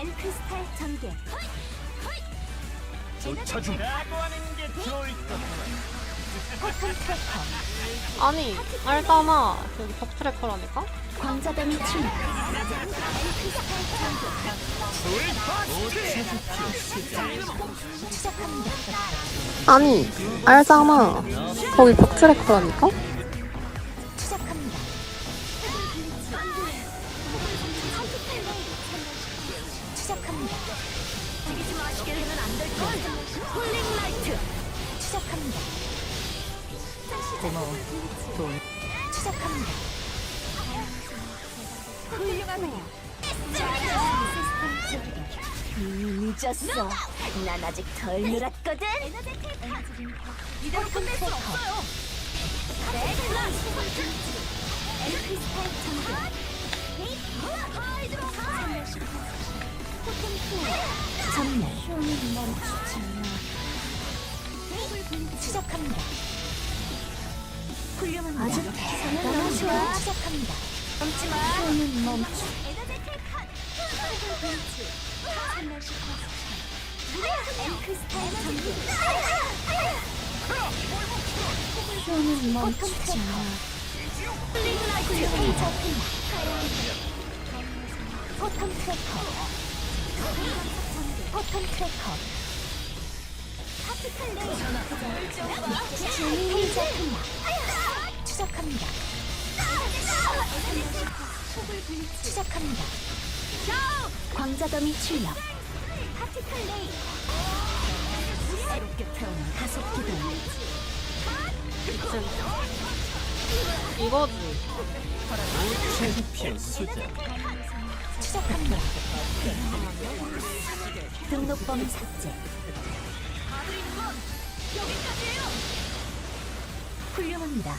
엘크스탈 전개. 포톤 트래커. 아니 알다마 여기 벽 트래커라니까? 출력. 추적합니다. 아니 알잖아 거기 벽 트래커라니까? 홀링 라이트. 추적합니다. 고마워. 추적합니다. 훌륭하네요. 이미 늦었어. 난 아직 덜 늘었거든. 이대로 끝낼 수 없어요. 엘크스탈 전 멸. 추적합니다. 훌륭합니다. 아주 너무 좋아. 추적합니다. 멈지 마. 쇼는 멈추. 쇼는 멈추지 마. 훌륭 잡힌다. 포톤 트래커. 포톤 트래커. 레이. 재미있는 잡힌다. 추적합니다. 추적합니다. 광자더미 출력. 레이. 새롭게 태어난 가속 기동. 이거지 추적합니다. 등록번호 삭제. 훌륭합니다.